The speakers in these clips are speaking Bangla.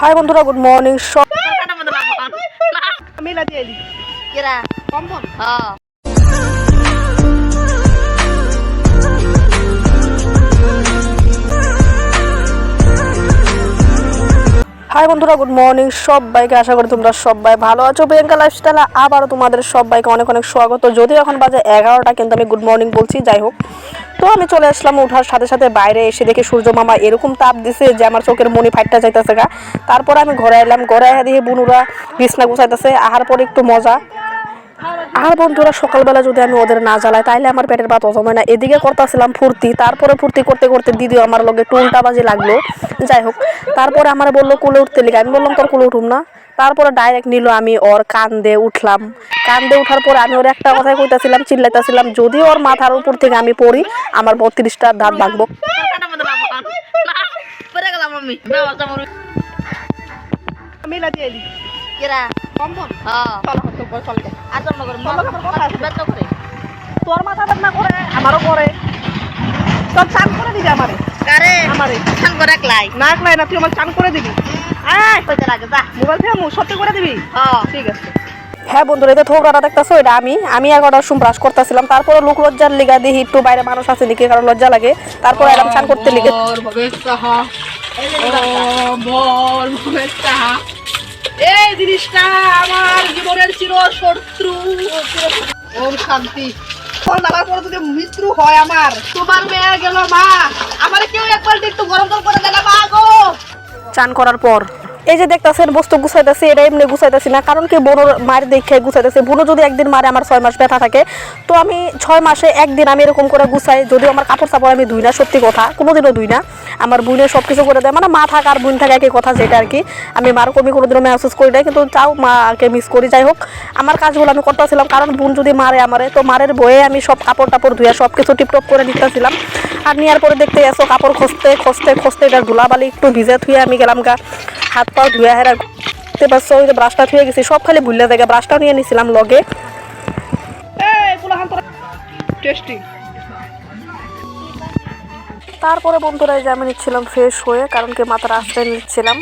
হাই বন্ধুরা গুড মর্নিং হ্যাঁ হাই বন্ধুরা গুড মর্নিং সবাইকে আশা করি তোমরা সবাই ভালো আছো। প্রিয়াঙ্কা লাইফস্টাইলে আবারও তোমাদের সবাইকে অনেক অনেক স্বাগত। যদিও এখন বাজে এগারোটা কিন্তু আমি গুড মর্নিং বলছি যাই হোক। তো আমি চলে আসলাম উঠার সাথে সাথে বাইরে এসে দেখি সূর্য মামা এরকম তাপ দিছে যে আমার চোখের মনি ফাইটটা যাইতেছে গা। তারপর আমি ঘরে এলাম, ঘরে দিয়ে বুনুরা বিছনা গুছাইতেছে, আহার পরে একটু মজা। আর বন্ধুরা সকালবেলা যদি আমি ওদের না জ্বালাই তাইলে আমার পেটের ভাত হজম হয় না। এদিকে করতেছিলাম ফুর্তি তারপরে ফুর্তি করতে করতে দিদিও আমার লগে একটু উল্টাবাজি লাগল। যাই হোক তারপরে আমার বলল কুলে উঠতে লিখে আমি বললাম তোর কুলে উঠুম না। তারপরে ডাইরেক্ট নিল আমি ওর কান্দে উঠলাম। কান্দে উঠার পরে আমি ওর একটা কথাই কইতাছিলাম চিল্লাইতেছিলাম যদি ওর মাথার উপর থেকে আমি পড়ি আমার বত্রিশটা দাঁত ভাঙবো। আমি। কেরা হ্যাঁ। চল। আর জন্ম করে করে। তোর মাথা বেদনা করে আমারও করে। তোর চান করে দিবি আমারে। আমারে। চান করে একলাই না একলাই না তুই আমার চান করে দিবি। আয় যা। মোবাইল থেকে মু করে দিবি? হ্যাঁ। ঠিক আছে। হ্যাঁ বন্ধুরা এটা থোকরাটা দেখতেছো এটা আমি। আমি ব্রাশ করতেছিলাম। তারপরে লোক লজ্জার লিগা দিয়ে একটু বাইরে মানুষ আছে নাকি কারণ লজ্জা লাগে। তারপরে এরকম চান করতে লিগে এই জিনিসটা আমার জীবনের চির শত্রু ওম শান্তি। দেওয়ার পরে যদি মৃত্যু হয় আমার তোমার মেয়ে গেল মা। আমার কেউ একবার একটু গরম জল করে দেয় মা গো। চান করার পর। এই যে দেখতেছেন, বস্তু গুছাইতেছে, এটা এমনি গুছাইতেছি না। কারণ কি বোনোর মায়ের দেখে গুছাইতেছে। বোনো যদি একদিন মারে, আমার ছয় মাস ব্যথা থাকে। তো আমি ছয় মাসে একদিন আমি এরকম করে গুছাই, যদিও আমার কাপড় চাপড় আমি ধুই না, সত্যি কথা। কোনোদিনও ধুই না। আমার বোনের সব কিছু করে দেয়। মানে মা থাক আর বোন থাকে, একই কথা যেটা আর কি। আমি মার কমি কোনোদিনও মেহসুস করি না কিন্তু চাও মাকে মিস করি। যাই হোক, আমার কাজগুলো আমি করতেছিলাম। কারণ বোন যদি মারে আমারে, তো মারের বয়ে আমি সব কাপড় টাপড় ধুয়ে সব কিছু টিপটপ করে নিতেছিলাম। আর নেওয়ার পরে দেখতে এসো কাপড় খসতে খসতে খসতে এটা ধুলাবালি একটু ভিজে থুয়ে আমি গেলাম গা। হাত পাও ধুয়ে হেরা ঘুরতে পারছ ওই যে ব্রাশটা ধুয়ে গেছি সব খালি ভুললে জায়গা ব্রাশটাও নিয়ে নিছিলাম লগে। তারপরে বন্ধুরা যে আমি নিচ্ছিলাম ফ্রেশ হয়ে কারণ কি মাথার আশ্রয় নিচ্ছিলাম।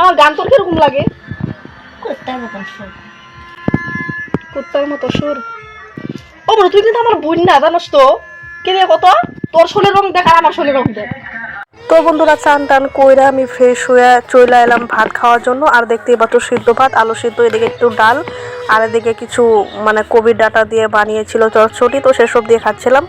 আমার গান তোর কীরকম লাগে? করতে হবে কুত্তার মতো সুর। ও বড়, তুই কিন্তু আমার বোন না, জানোস তো? কে রে কত? তোর শোলের রং দেখ আর আমার শোলের রং দেখ। তো বন্ধুরা চান টান কইরা আমি ফ্রেশ হয়ে চলে এলাম ভাত খাওয়ার জন্য। আর দেখতেই পাচ্ছ সিদ্ধ ভাত, আলু সিদ্ধ, এদিকে একটু ডাল, আর এদিকে কিছু মানে কোভিড ডাটা দিয়ে বানিয়েছিল চটচটি, তো সেসব দিয়ে খাচ্ছিলাম।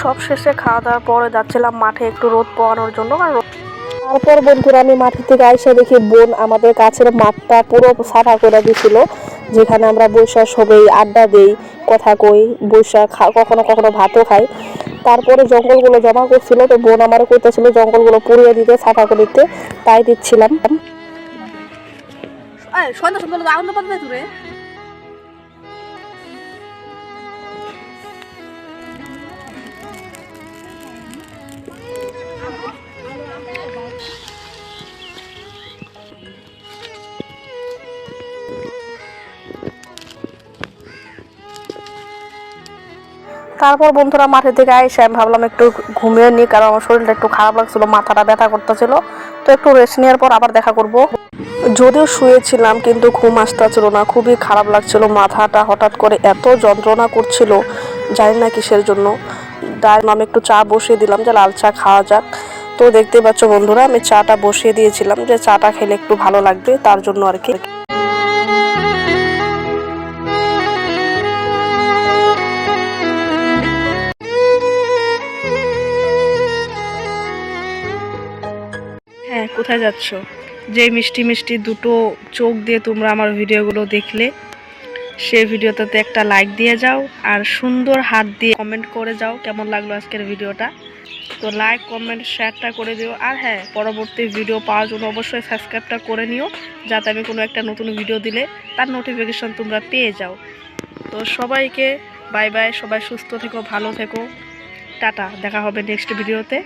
সব শেষে খাওয়া দাওয়ার পরে যাচ্ছিলাম মাঠে একটু রোদ পোয়ানোর জন্য। আর তারপর বন্ধুরা আমি মাঠে থেকে আইসা দেখি বোন আমাদের কাছের মাঠটা পুরো সাফা করে দিছিল যেখানে আমরা বৈশাখ সবাই আড্ডা দেই কথা কই বৈশাখ কখনো কখনো ভাতও খাই। তারপরে জঙ্গলগুলো জমা করছিল তো বোন আমার কইতেছিল জঙ্গলগুলো পুড়িয়ে দিতে সাফা করে দিতে তাই দিচ্ছিলাম। সন্ধ্যা সন্ধ্যা আনন্দ পাবে তারপর বন্ধুরা মাঠে থেকে আইসে আমি ভাবলাম একটু ঘুমিয়ে নিই, কারণ আমার শরীরটা একটু খারাপ লাগছিল, মাথাটা ব্যথা করতেছিল। তো একটু রেস্ট নেওয়ার পর আবার দেখা করব। যদিও শুয়েছিলাম, কিন্তু ঘুম আসতেছিল না, খুবই খারাপ লাগছিল, মাথাটা হঠাৎ করে এত যন্ত্রণা করছিল, জানি না কিসের জন্য। তাই আমি একটু চা বসিয়ে দিলাম যে লাল চা খাওয়া যাক। তো দেখতে পাচ্ছ বন্ধুরা, আমি চাটা বসিয়ে দিয়েছিলাম যে চাটা খেলে একটু ভালো লাগবে, তার জন্য আর কি। হ্যাঁ কোথায় যাচ্ছ? যে মিষ্টি মিষ্টি দুটো চোখ দিয়ে তোমরা আমার ভিডিওগুলো দেখলে সেই ভিডিওটাতে একটা লাইক দিয়ে যাও আর সুন্দর হাত দিয়ে কমেন্ট করে যাও কেমন লাগল আজকের ভিডিওটা। তো লাইক কমেন্ট শেয়ারটা করে দিও। আর হ্যাঁ পরবর্তী ভিডিও পাওয়ার জন্য অবশ্যই সাবস্ক্রাইবটা করে নিও, যাতে আমি কোনো একটা নতুন ভিডিও দিলে তার নোটিফিকেশন তোমরা পেয়ে যাও। তো সবাইকে বাই বাই সবাই সুস্থ থেকো, ভালো থেকো। টাটা, দেখা হবে নেক্সট ভিডিওতে